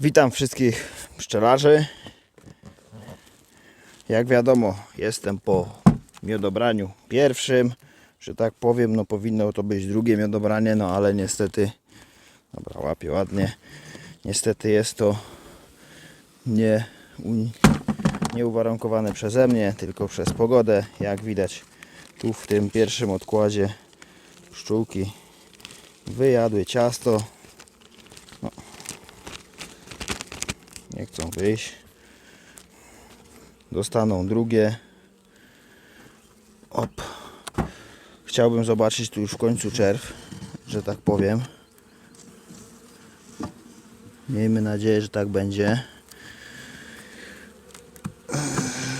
Witam wszystkich pszczelarzy. Jak wiadomo, jestem po miodobraniu pierwszym, że tak powiem, no powinno to być drugie miodobranie, no ale niestety, dobra, łapię ładnie, niestety jest to nie, nie uwarunkowane przeze mnie, tylko przez pogodę. Jak widać tu w tym pierwszym odkładzie pszczółki wyjadły ciasto, chcą wyjść. Dostaną drugie. Op. Chciałbym zobaczyć tu już w końcu czerw, że tak powiem. Miejmy nadzieję, że tak będzie.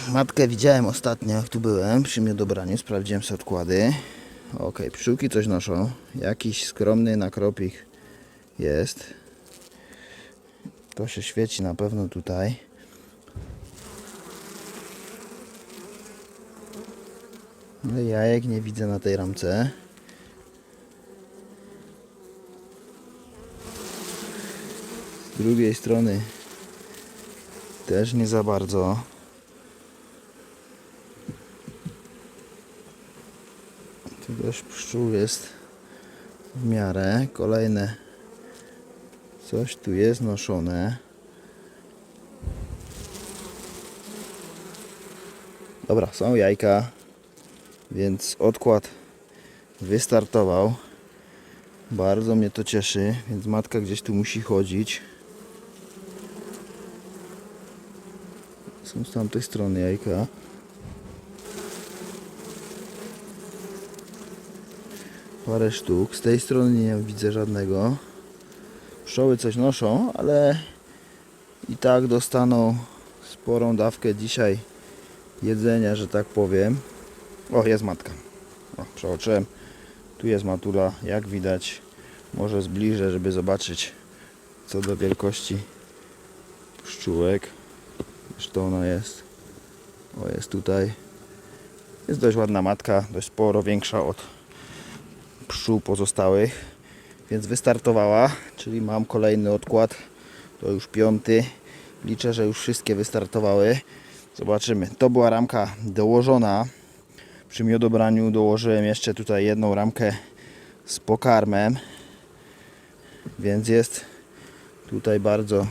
Matkę widziałem ostatnio, jak tu byłem, przy miodobraniu, sprawdziłem sobie odkłady. Ok, pszczółki coś noszą. Jakiś skromny nakropik jest. To się świeci na pewno tutaj. Ale jajek nie widzę na tej ramce. Z drugiej strony też nie za bardzo. Tu też pszczół jest w miarę. Kolejne Coś tu jest noszone. Dobra, są jajka, więc odkład wystartował. Bardzo mnie to cieszy, więc matka gdzieś tu musi chodzić. Są z tamtej strony jajka. Parę sztuk. Z tej strony nie widzę żadnego. Pszczoły coś noszą, ale i tak dostaną sporą dawkę dzisiaj jedzenia, że tak powiem. O, jest matka. O, przeoczyłem. Tu jest matula, jak widać. Może zbliżę, żeby zobaczyć co do wielkości pszczółek. Zresztą ona jest. O, jest tutaj. Jest dość ładna matka, dość sporo większa od pszczół pozostałych więc wystartowała, czyli mam kolejny odkład, to już piąty. Liczę, że już wszystkie wystartowały. Zobaczymy. To była ramka dołożona. Przy miodobraniu dołożyłem jeszcze tutaj jedną ramkę z pokarmem, więc jest tutaj bardzo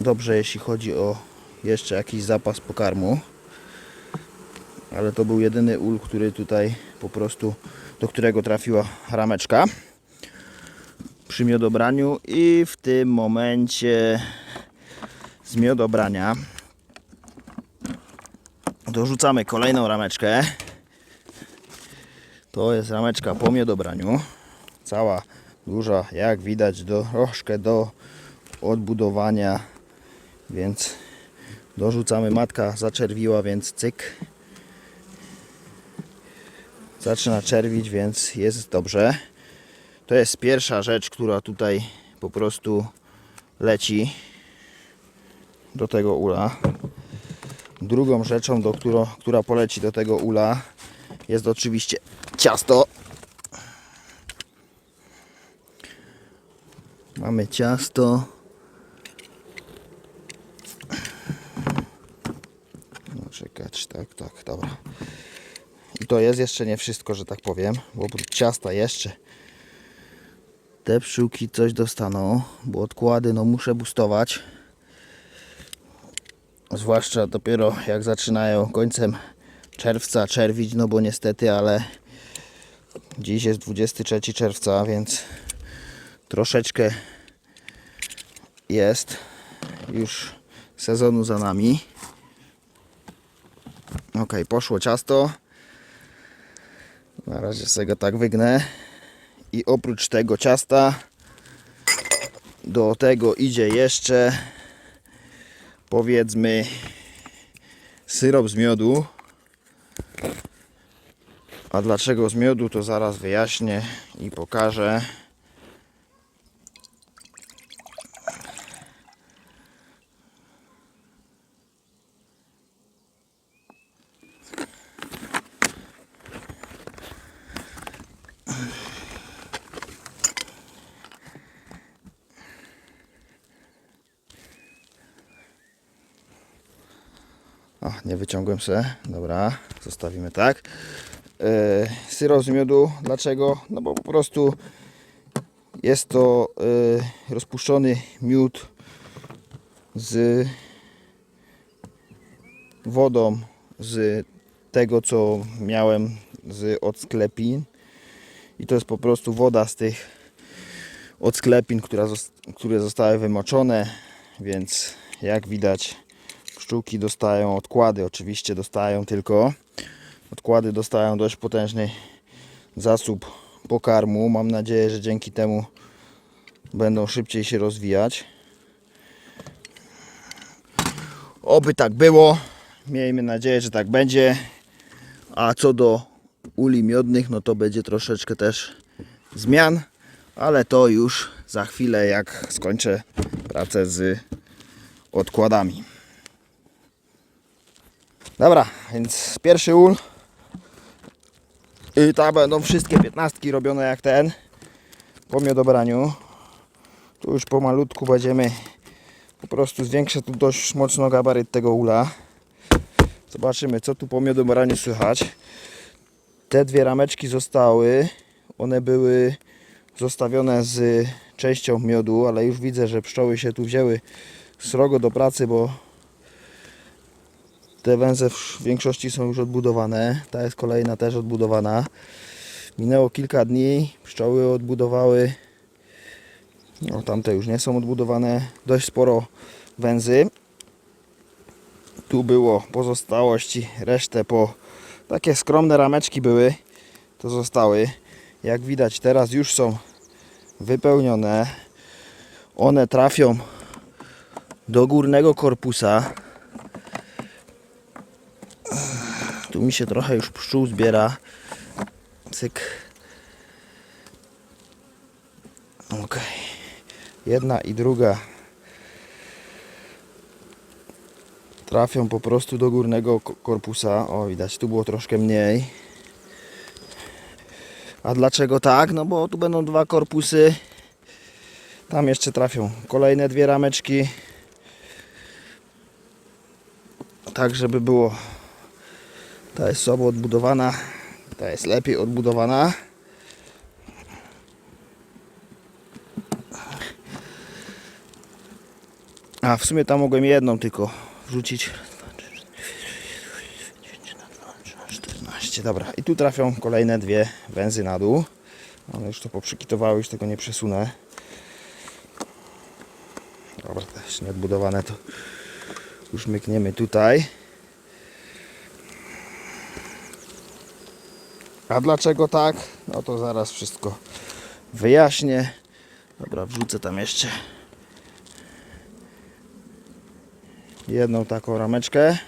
dobrze, jeśli chodzi o jeszcze jakiś zapas pokarmu. Ale to był jedyny ul, który tutaj po prostu do którego trafiła rameczka przy miodobraniu i w tym momencie z miodobrania dorzucamy kolejną rameczkę. To jest rameczka po miodobraniu. Cała duża jak widać do, troszkę do odbudowania więc dorzucamy matka zaczerwiła więc cyk zaczyna czerwić, więc jest dobrze. To jest pierwsza rzecz, która tutaj po prostu leci do tego ula. Drugą rzeczą, do którą, która poleci do tego ula jest oczywiście ciasto. Mamy ciasto. No czekać, tak, tak, dobra. I to jest jeszcze nie wszystko, że tak powiem, bo ciasta jeszcze te pszczółki coś dostaną, bo odkłady no muszę boostować. Zwłaszcza dopiero jak zaczynają końcem czerwca czerwić, no bo niestety, ale dziś jest 23 czerwca, więc troszeczkę jest już sezonu za nami. Ok, poszło ciasto. Razie sobie go tak wygnę. I oprócz tego ciasta do tego idzie jeszcze powiedzmy syrop z miodu. A dlaczego z miodu to zaraz wyjaśnię i pokażę. O, nie wyciągłem se. Dobra, zostawimy tak. Syro z miodu. Dlaczego? No bo po prostu jest to e, rozpuszczony miód z wodą z tego co miałem z od sklepin i to jest po prostu woda z tych od sklepin, która zos- które zostały wymoczone więc jak widać pszczółki dostają odkłady oczywiście dostają tylko odkłady dostają dość potężny zasób pokarmu mam nadzieję, że dzięki temu będą szybciej się rozwijać Oby tak było. Miejmy nadzieję, że tak będzie. A co do uli miodnych, no to będzie troszeczkę też zmian, ale to już za chwilę, jak skończę pracę z odkładami. Dobra, więc pierwszy ul. I tam będą wszystkie 15 robione jak ten po miodobraniu. Tu już pomalutku będziemy po prostu zwiększę tu dość mocno gabaryt tego ula. Zobaczymy co tu po miodobraniu słychać. Te dwie rameczki zostały. One były zostawione z częścią miodu, ale już widzę, że pszczoły się tu wzięły srogo do pracy, bo te węże w większości są już odbudowane. Ta jest kolejna też odbudowana. Minęło kilka dni, pszczoły odbudowały no, tamte już nie są odbudowane. Dość sporo węzy. Tu było pozostałości, resztę po takie skromne rameczki były. To zostały. Jak widać teraz już są wypełnione. One trafią do górnego korpusa. Tu mi się trochę już pszczół zbiera. Cyk. Okej jedna i druga trafią po prostu do górnego ko- korpusa. O, widać, tu było troszkę mniej. A dlaczego tak? No bo tu będą dwa korpusy. Tam jeszcze trafią kolejne dwie rameczki. Tak, żeby było. Ta jest słabo odbudowana. Ta jest lepiej odbudowana. A w sumie tam mogłem jedną tylko wrzucić. 14, dobra. I tu trafią kolejne dwie węzy na dół. One już to poprzykitowały, już tego nie przesunę. Dobra, też nieodbudowane to już mykniemy tutaj. A dlaczego tak? No to zaraz wszystko wyjaśnię. Dobra, wrzucę tam jeszcze jedną taką rameczkę.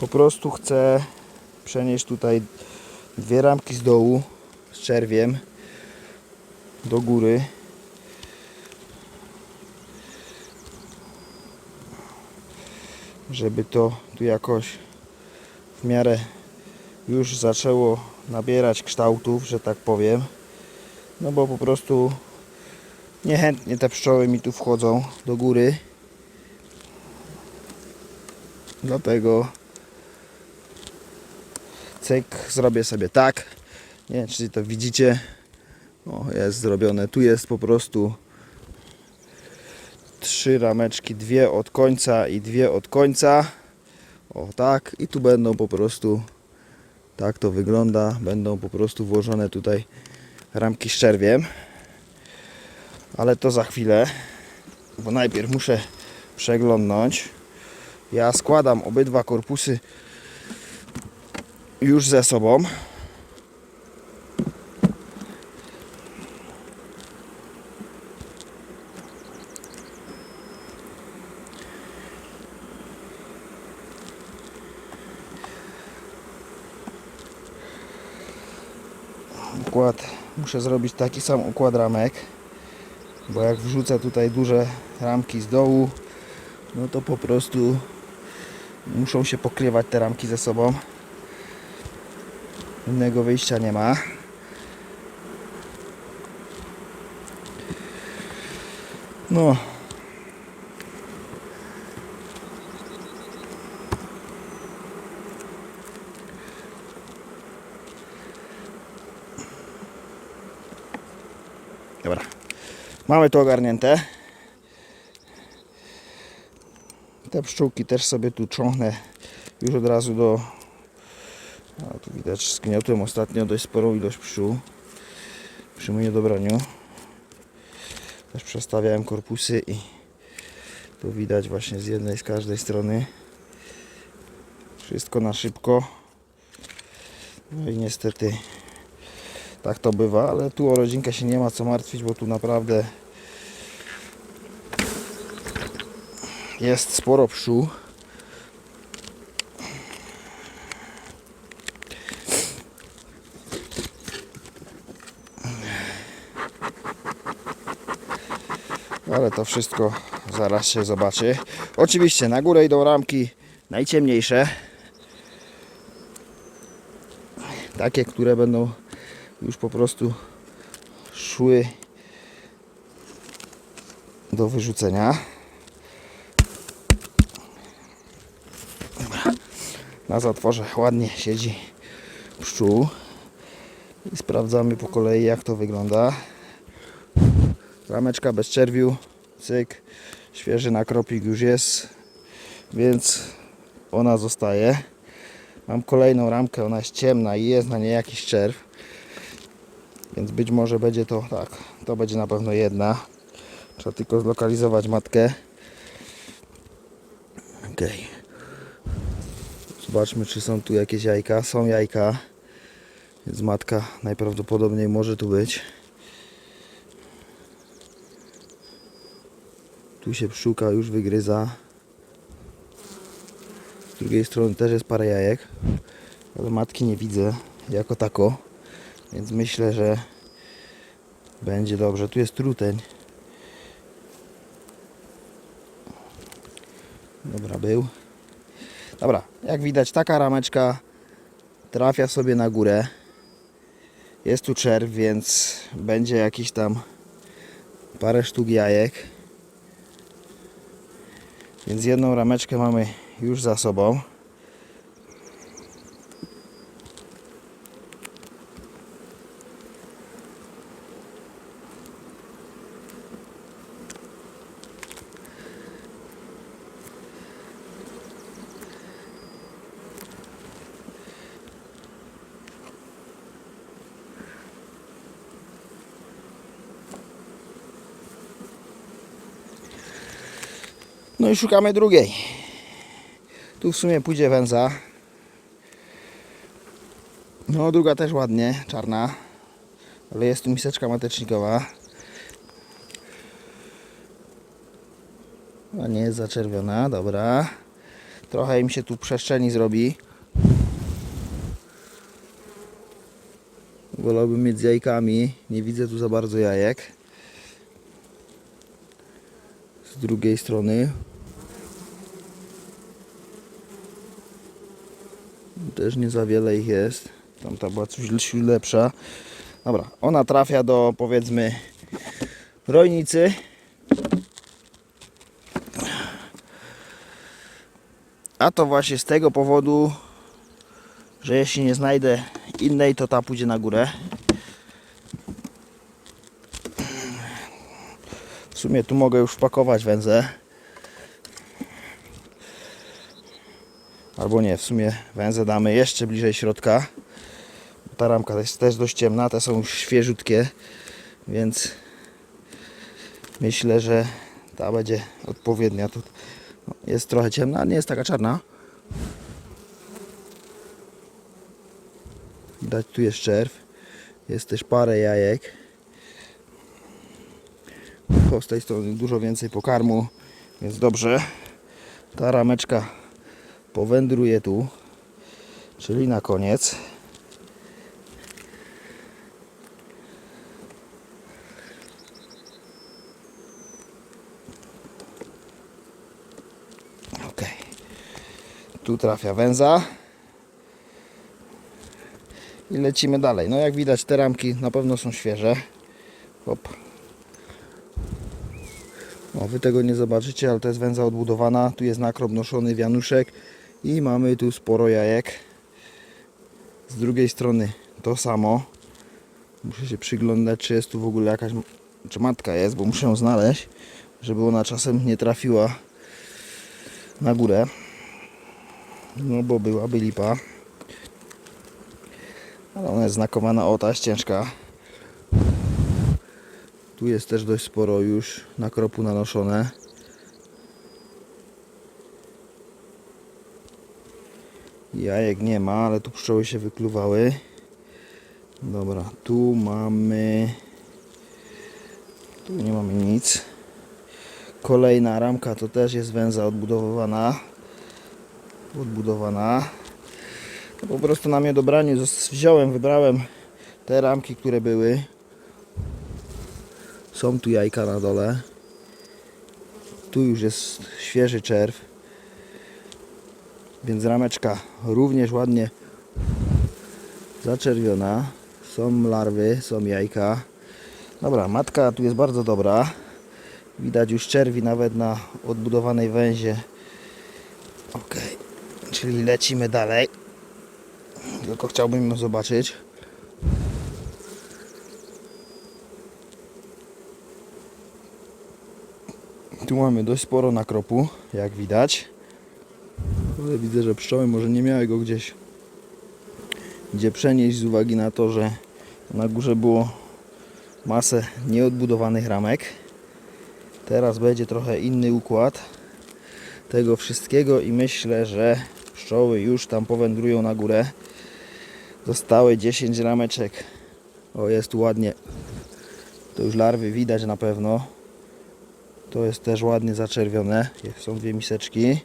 Po prostu chcę przenieść tutaj dwie ramki z dołu z czerwiem do góry. Żeby to tu jakoś w miarę już zaczęło nabierać kształtów, że tak powiem. No bo po prostu niechętnie te pszczoły mi tu wchodzą do góry. Dlatego cyk zrobię sobie tak. Nie wiem czy to widzicie. O, jest zrobione. Tu jest po prostu trzy rameczki, dwie od końca i dwie od końca. O tak. I tu będą po prostu tak to wygląda. Będą po prostu włożone tutaj ramki z czerwiem. Ale to za chwilę, bo najpierw muszę przeglądnąć. Ja składam obydwa korpusy już ze sobą. układ muszę zrobić taki sam układ ramek bo jak wrzucę tutaj duże ramki z dołu no to po prostu muszą się pokrywać te ramki ze sobą innego wyjścia nie ma No. Dobra. Mamy to ogarnięte. Te pszczółki też sobie tu cząchnę już od razu do... A tu widać, zgniotłem ostatnio dość sporą ilość pszczół przy mnie dobraniu. Też przestawiałem korpusy i tu widać właśnie z jednej, z każdej strony wszystko na szybko. No i niestety tak to bywa, ale tu o rodzinkę się nie ma co martwić, bo tu naprawdę jest sporo pszczół. Ale to wszystko zaraz się zobaczy. Oczywiście na górę idą ramki najciemniejsze. Takie, które będą już po prostu szły do wyrzucenia. Na zatworze ładnie siedzi pszczół. I sprawdzamy po kolei jak to wygląda. Rameczka bez czerwiu, cyk, świeży nakropik już jest, więc ona zostaje. Mam kolejną ramkę, ona jest ciemna i jest na niej jakiś czerw, więc być może będzie to, tak, to będzie na pewno jedna. Trzeba tylko zlokalizować matkę. Ok. Zobaczmy, czy są tu jakieś jajka. Są jajka, więc matka najprawdopodobniej może tu być. Tu się pszczółka już wygryza. Z drugiej strony też jest parę jajek. Ale matki nie widzę jako tako. Więc myślę, że będzie dobrze. Tu jest truteń. Dobra, był. Dobra, jak widać taka rameczka trafia sobie na górę. Jest tu czerw, więc będzie jakiś tam parę sztuk jajek. Więc jedną rameczkę mamy już za sobą. No i szukamy drugiej. Tu w sumie pójdzie węza. No druga też ładnie, czarna. Ale jest tu miseczka matecznikowa. A nie jest zaczerwiona, dobra. Trochę im się tu przestrzeni zrobi. Wolałbym mieć z jajkami. Nie widzę tu za bardzo jajek. Z drugiej strony też nie za wiele ich jest. Tamta była coś lepsza. Dobra, ona trafia do powiedzmy rojnicy. A to właśnie z tego powodu, że jeśli nie znajdę innej, to ta pójdzie na górę. W sumie tu mogę już wpakować węzę. Albo nie, w sumie węzę damy jeszcze bliżej środka. Ta ramka jest też dość ciemna, te są świeżutkie, więc myślę, że ta będzie odpowiednia. Tu jest trochę ciemna, ale nie jest taka czarna. Widać tu jest czerw. Jest też parę jajek. Z tej strony dużo więcej pokarmu, więc dobrze. Ta rameczka powędruje tu, czyli na koniec. Ok. Tu trafia węza. I lecimy dalej. No jak widać te ramki na pewno są świeże. Hop. O, wy tego nie zobaczycie, ale to jest węza odbudowana. Tu jest nakrop noszony wianuszek i mamy tu sporo jajek. Z drugiej strony to samo. Muszę się przyglądać, czy jest tu w ogóle jakaś, czy matka jest, bo muszę ją znaleźć, żeby ona czasem nie trafiła na górę. No bo byłaby lipa. Ale ona jest znakowana, o ta ciężka. Tu jest też dość sporo już nakropu nanoszone. Jajek nie ma, ale tu pszczoły się wykluwały. Dobra, tu mamy... Tu nie mamy nic. Kolejna ramka to też jest węza odbudowana. Odbudowana. No po prostu na mnie dobraniu zos- wziąłem, wybrałem te ramki, które były. Są tu jajka na dole. Tu już jest świeży czerw. Więc rameczka również ładnie zaczerwiona. Są larwy, są jajka. Dobra, matka tu jest bardzo dobra. Widać już czerwi nawet na odbudowanej węzie. Ok, czyli lecimy dalej. Tylko chciałbym ją zobaczyć. Tu mamy dość sporo nakropu, jak widać. Ale widzę, że pszczoły może nie miały go gdzieś gdzie przenieść z uwagi na to, że na górze było masę nieodbudowanych ramek. Teraz będzie trochę inny układ tego wszystkiego i myślę, że pszczoły już tam powędrują na górę. Zostały 10 rameczek. O, jest tu ładnie. To już larwy widać na pewno. To jest też ładnie zaczerwione. Są dwie miseczki.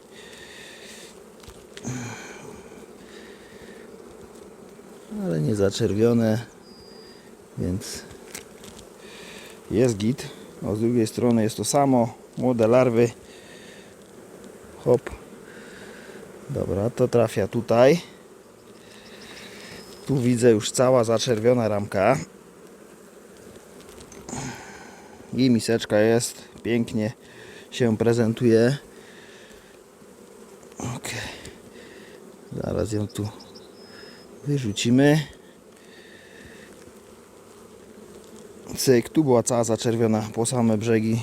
Ale nie zaczerwione. Więc jest git. O, z drugiej strony jest to samo. Młode larwy. Hop. Dobra, to trafia tutaj. Tu widzę już cała zaczerwiona ramka. I miseczka jest. Pięknie się prezentuje. Ok. Zaraz ją tu wyrzucimy. Cyk, tu była cała zaczerwiona po same brzegi.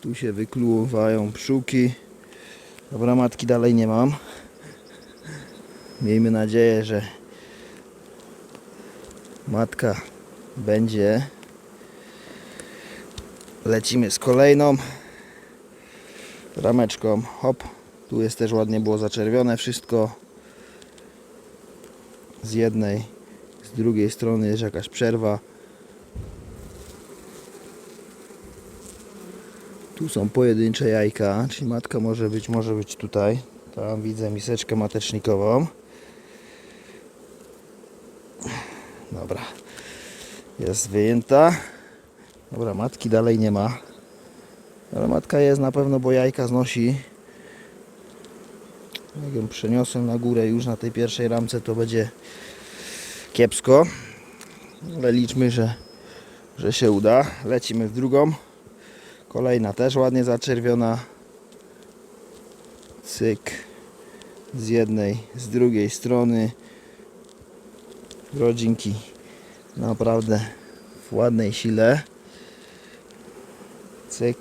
Tu się wykluwają pszczółki. Dobra, matki dalej nie mam. Miejmy nadzieję, że matka będzie. Lecimy z kolejną rameczką. Hop, tu jest też ładnie było zaczerwione wszystko. Z jednej, z drugiej strony jest jakaś przerwa. Tu są pojedyncze jajka, czyli matka może być, może być tutaj. Tam widzę miseczkę matecznikową. Dobra. Jest wyjęta. Dobra, matki dalej nie ma. Ale matka jest na pewno, bo jajka znosi. Jak ją przeniosłem na górę już na tej pierwszej ramce, to będzie kiepsko. Ale liczmy, że, że się uda. Lecimy w drugą. Kolejna też ładnie zaczerwiona. Cyk. Z jednej, z drugiej strony. Rodzinki naprawdę w ładnej sile. Cyk.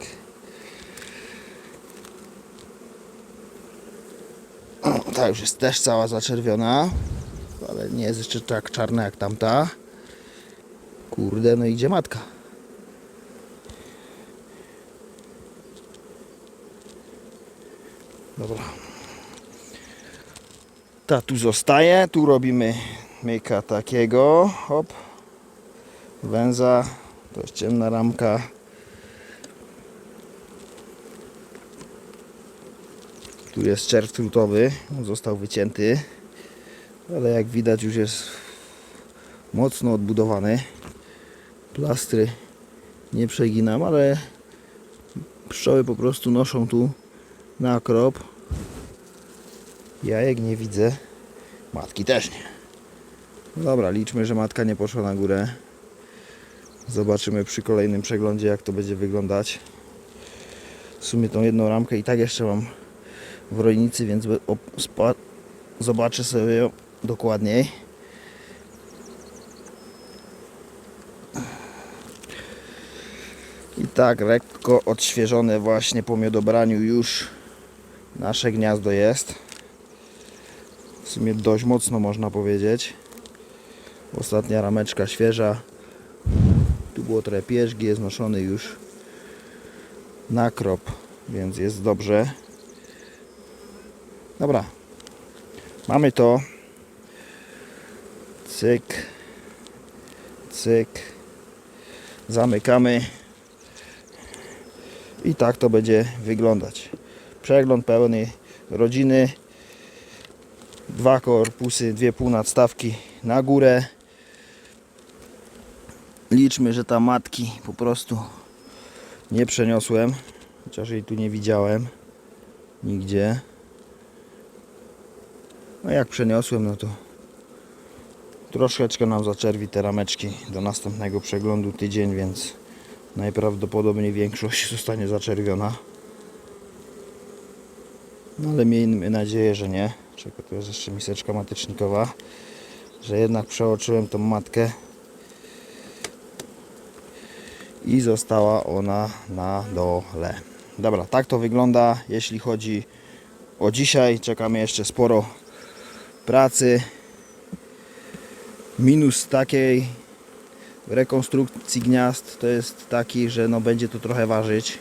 Ta już jest też cała zaczerwiona. Ale nie jest jeszcze tak czarna jak tamta. Kurde, no idzie matka. Dobra. Ta tu zostaje. Tu robimy myka takiego. Hop. Węza. To jest ciemna ramka. Tu jest czerw trutowy. On Został wycięty. Ale jak widać już jest mocno odbudowany. Plastry nie przeginam, ale pszczoły po prostu noszą tu na krop. Jajek nie widzę. Matki też nie. No Dobra, liczmy, że matka nie poszła na górę. Zobaczymy przy kolejnym przeglądzie, jak to będzie wyglądać. w sumie tą jedną ramkę i tak jeszcze mam w rolnicy, więc zobaczę sobie ją dokładniej. I tak lekko odświeżone właśnie po miodobraniu już nasze gniazdo jest. W sumie dość mocno można powiedzieć. Ostatnia rameczka świeża. Tu było trochę pierzgi, jest noszony już na krop, więc jest dobrze. Dobra. Mamy to. Cyk. Cyk. Zamykamy. I tak to będzie wyglądać. Przegląd pełny rodziny. Dwa korpusy, dwie półnadstawki na górę. Liczmy, że tam matki po prostu nie przeniosłem. Chociaż jej tu nie widziałem. Nigdzie. No jak przeniosłem, no to troszeczkę nam zaczerwi te rameczki do następnego przeglądu tydzień, więc najprawdopodobniej większość zostanie zaczerwiona. No ale miejmy nadzieję, że nie. Czekaj, tu jest jeszcze miseczka matecznikowa. Że jednak przeoczyłem tą matkę i została ona na dole. Dobra, tak to wygląda, jeśli chodzi o dzisiaj. Czekamy jeszcze sporo pracy. Minus takiej rekonstrukcji gniazd to jest taki, że no będzie to trochę ważyć.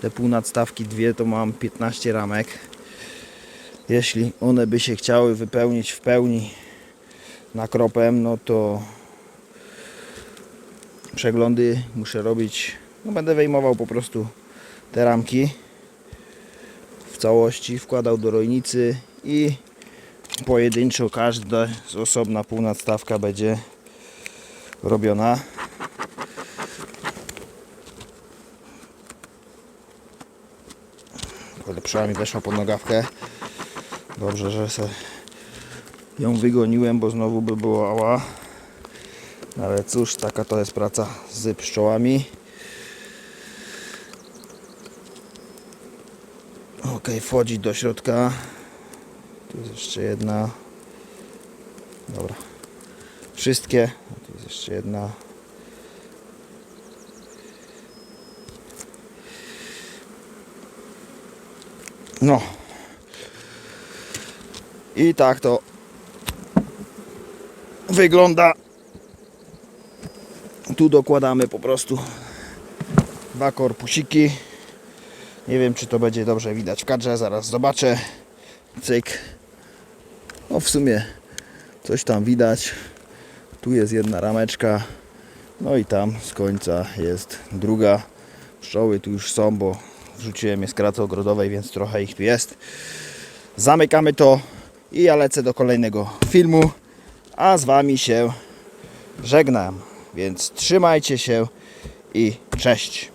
Te półnadstawki dwie to mam 15 ramek. Jeśli one by się chciały wypełnić w pełni nakropem, no to przeglądy muszę robić. No będę wyjmował po prostu te ramki w całości, wkładał do rojnicy i pojedynczo każda z osobna półnadstawka będzie robiona. Lepsza mi weszła pod nogawkę. Dobrze, że se ją wygoniłem, bo znowu by było ała. Ale cóż, taka to jest praca z pszczołami. Ok, wchodzi do środka. Jest jeszcze jedna. Dobra. Wszystkie. Tu jest jeszcze jedna. No. I tak to wygląda. Tu dokładamy po prostu dwa korpusiki. Nie wiem, czy to będzie dobrze widać w kadrze, zaraz zobaczę. Cyk. No w sumie coś tam widać. Tu jest jedna rameczka. No i tam z końca jest druga. Pszczoły tu już są, bo wrzuciłem je z kraty ogrodowej, więc trochę ich tu jest. Zamykamy to i ja lecę do kolejnego filmu. A z Wami się żegnam. Więc trzymajcie się i cześć.